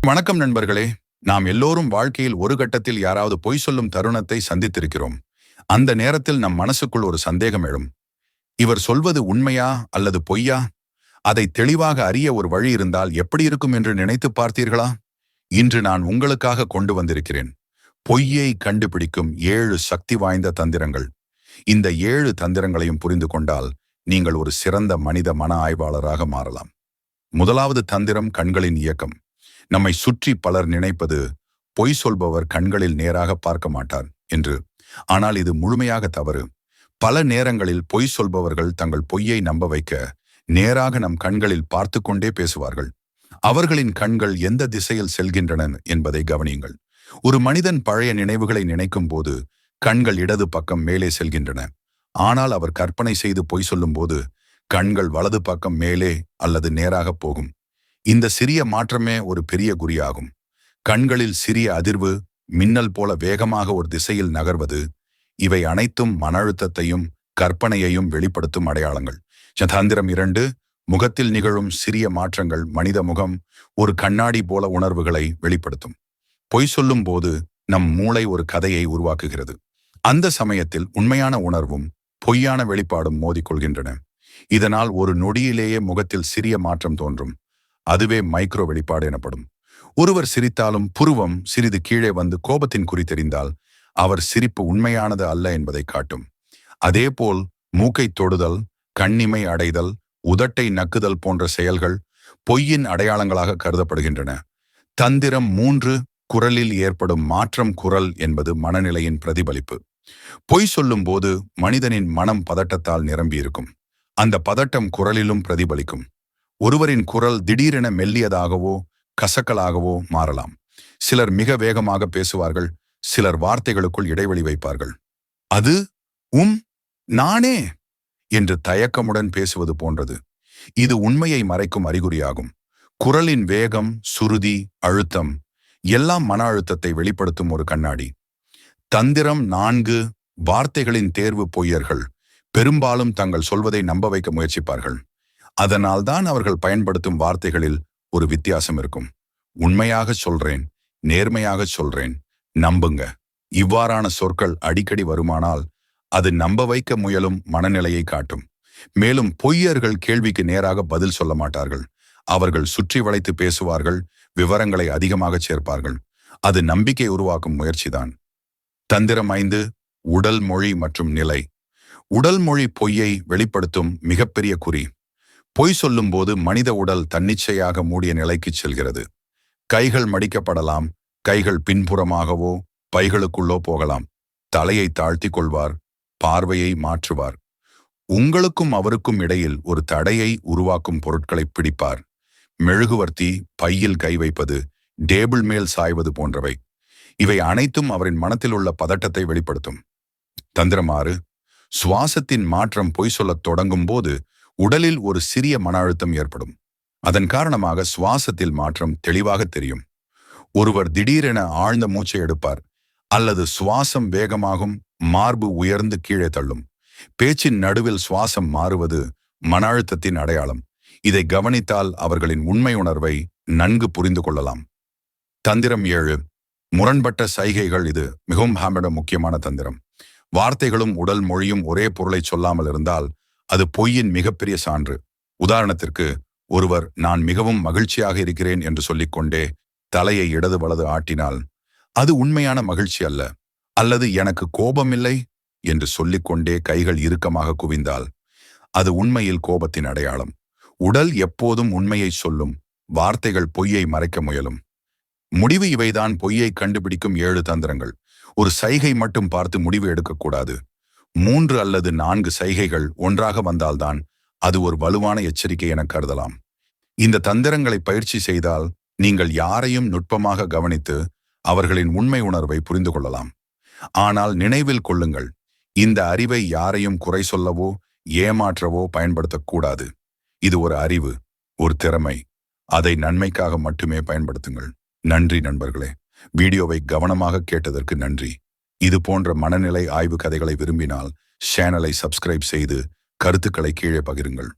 வணக்கம் நண்பர்களே. நாம் எல்லோரும் வாழ்க்கையில் ஒரு கட்டத்தில் யாராவது பொய் சொல்லும் தருணத்தை சந்தித்திருக்கிறோம். அந்த நேரத்தில் நம் மனசுக்குள் ஒரு சந்தேகம் எழும். இவர் சொல்வது உண்மையா அல்லது பொய்யா? அதை தெளிவாக அறிய ஒரு வழி இருந்தால் எப்படி இருக்கும் என்று நினைத்து பார்த்தீர்களா? இன்று நான் உங்களுக்காக கொண்டு வந்திருக்கிறேன். பொய்யை கண்டுபிடிக்கும் ஏழு சக்தி வாய்ந்த தந்திரங்கள். இந்த ஏழு தந்திரங்களையும் புரிந்து கொண்டால் நீங்கள் ஒரு சிறந்த மனித மன ஆய்வாளராக மாறலாம். முதலாவது தந்திரம் கண்களின் இயக்கம். நம்மை சுற்றி பலர் நினைப்பது பொய் சொல்பவர் கண்களில் நேராக பார்க்க மாட்டார் என்று. ஆனால் இது முழுமையாக தவறு. பல நேரங்களில் பொய் சொல்பவர்கள் தங்கள் பொய்யை நம்ப வைக்க நேராக நம் கண்களில் பார்த்து கொண்டே பேசுவார்கள். அவர்களின் கண்கள் எந்த திசையில் செல்கின்றன என்பதை கவனியுங்கள். ஒரு மனிதன் பழைய நினைவுகளை நினைக்கும் போது கண்கள் இடது பக்கம் மேலே செல்கின்றன. ஆனால் அவர் கற்பனை செய்து பொய் சொல்லும்போது கண்கள் வலது பக்கம் மேலே அல்லது நேராக போகும். இந்த சிறிய மாற்றமே ஒரு பெரிய குறியாகும். கண்களில் சிறிய அதிர்வு மின்னல் போல வேகமாக ஒரு திசையில் நகர்வது இவை அனைத்தும் மன அழுத்தத்தையும் கற்பனையையும் வெளிப்படுத்தும் அடையாளங்கள். சதாந்திரம் இரண்டு முகத்தில் நிகழும் சிறிய மாற்றங்கள் மனித முகம் ஒரு கண்ணாடி போல உணர்வுகளை வெளிப்படுத்தும். பொய் சொல்லும் போது நம் மூளை ஒரு கதையை உருவாக்குகிறது. அந்த சமயத்தில் உண்மையான உணர்வும் பொய்யான வெளிப்பாடும் மோதிக்கொள்கின்றன. இதனால் ஒரு நொடியிலேயே முகத்தில் சிறிய மாற்றம் தோன்றும். அதுவே மைக்ரோ வெளிப்பாடு எனப்படும். ஒருவர் சிரித்தாலும் புருவம் சிறிது கீழே வந்து கோபத்தின் குறித்தெறிந்தால் அவர் சிரிப்பு உண்மையானது அல்ல என்பதை காட்டும். அதேபோல் மூக்கை தொடுதல் கண்ணிமை அடைதல் உதட்டை நக்குதல் போன்ற செயல்கள் பொய்யின் அடையாளங்களாக கருதப்படுகின்றன. தந்திரம் மூன்று குரலில் ஏற்படும் மாற்றம் குரல் என்பது மனநிலையின் பிரதிபலிப்பு. பொய் சொல்லும் போது மனிதனின் மனம் பதட்டத்தால் நிரம்பியிருக்கும். அந்த பதட்டம் குரலிலும் பிரதிபலிக்கும். ஒருவரின் குரல் திடீரென மெல்லியதாகவோ கசக்கலாகவோ மாறலாம். சிலர் மிக வேகமாக பேசுவார்கள் சிலர் வார்த்தைகளுக்குள் இடைவெளி வைப்பார்கள். அது உம் நானே! என்று தயக்கமுடன் பேசுவது போன்றது. இது உண்மையை மறைக்கும் அறிகுறியாகும். குரலின் வேகம் சுருதி அழுத்தம் எல்லாம் மன அழுத்தத்தை வெளிப்படுத்தும் ஒரு கண்ணாடி. தந்திரம் நான்கு வார்த்தைகளின் தேர்வு பொய்யர்கள். பெரும்பாலும் தங்கள் சொல்வதை நம்ப வைக்க முயற்சிப்பார்கள். அதனால்தான் அவர்கள் பயன்படுத்தும் வார்த்தைகளில் ஒரு வித்தியாசம் இருக்கும். உண்மையாக சொல்றேன் நேர்மையாக சொல்றேன் நம்புங்க. இவ்வாறான சொற்கள் அடிக்கடி வருமானால் அது நம்ப வைக்க முயலும் மனநிலையை காட்டும். மேலும் பொய்யர்கள் கேள்விக்கு நேராக பதில் சொல்ல மாட்டார்கள். அவர்கள் சுற்றி வளைத்து பேசுவார்கள் விவரங்களை அதிகமாக சேர்ப்பார்கள். அது நம்பிக்கை உருவாக்கும் முயற்சிதான். தந்திரம் ஐந்து உடல் மொழி மற்றும் நிலை. உடல் மொழி பொய்யை வெளிப்படுத்தும் மிகப்பெரிய குறி. பொய் சொல்லும்போது மனித உடல் தன்னிச்சையாக மூடிய நிலைக்கு செல்கிறது. கைகள் மடிக்கப்படலாம் கைகள் பின்புறமாகவோ பைகளுக்குள்ளோ போகலாம். தலையை தாழ்த்தி கொள்வார் பார்வையை மாற்றுவார். உங்களுக்கும் அவருக்கும் இடையில் ஒரு தடையை உருவாக்கும் பொருட்களை பிடிப்பார். மெழுகுவர்த்தி பையில் கை வைப்பது டேபிள் மேல் சாய்வது போன்றவை. இவை அனைத்தும் அவரின் மனத்தில் உள்ள பதட்டத்தை வெளிப்படுத்தும். தந்திரமாறு சுவாசத்தின் மாற்றம் பொய் சொல்லத் தொடங்கும் போது உடலில் ஒரு சிறிய மன அழுத்தம் ஏற்படும். அதன் காரணமாக சுவாசத்தில் மாற்றம் தெளிவாக தெரியும். ஒருவர் திடீரென ஆழ்ந்த மூச்சை எடுப்பார். அல்லது சுவாசம் வேகமாகும் மார்பு உயர்ந்து கீழே தள்ளும். பேச்சின் நடுவில் சுவாசம் மாறுவது மன அழுத்தத்தின் அடையாளம். இதை கவனித்தால் அவர்களின் உண்மை உணர்வை நன்கு புரிந்து கொள்ளலாம். தந்திரம் ஏழு. முரண்பட்ட சைகைகள் இது மிகவும் ஹாமிட முக்கியமான தந்திரம். வார்த்தைகளும் உடல் மொழியும் ஒரே பொருளை சொல்லாமல் இருந்தால் அது பொய்யின் மிகப்பெரிய சான்று. உதாரணத்திற்கு ஒருவர் நான் மிகவும் மகிழ்ச்சியாக இருக்கிறேன் என்று சொல்லிக்கொண்டே தலையை இடது வலது ஆட்டினால் அது உண்மையான மகிழ்ச்சி அல்ல அல்லது எனக்கு கோபமில்லை என்று சொல்லிக்கொண்டே கைகள் இறுக்கமாக குவிந்தால் அது உண்மையில் கோபத்தின் அடையாளம். உடல் எப்போதும் உண்மையை சொல்லும் வார்த்தைகள் பொய்யை மறைக்க முயலும். முடிவு இவைதான் பொய்யை கண்டுபிடிக்கும் ஏழு தந்திரங்கள். ஒரு சைகை மட்டும் பார்த்து முடிவு எடுக்கக்கூடாது. மூன்று அல்லது நான்கு சைகைகள் ஒன்றாக வந்தால்தான் அது ஒரு வலுவான எச்சரிக்கை என கருதலாம். இந்த தந்திரங்களை பயிற்சி செய்தால் நீங்கள் யாரையும் நுட்பமாக கவனித்து அவர்களின் உண்மை உணர்வை புரிந்து கொள்ளலாம். ஆனால் நினைவில் கொள்ளுங்கள் இந்த அறிவை யாரையும் குறை சொல்லவோ ஏமாற்றவோ பயன்படுத்தக்கூடாது இது ஒரு அறிவு ஒரு திறமை. அதை நன்மைக்காக மட்டுமே பயன்படுத்துங்கள். நன்றி நண்பர்களே. வீடியோவை கவனமாக கேட்டதற்கு நன்றி. இது போன்ற மனநிலை ஆய்வு கதைகளை விரும்பினால் சேனலை சப்ஸ்கிரைப் செய்து கருத்துக்களை கீழே பகிருங்கள்.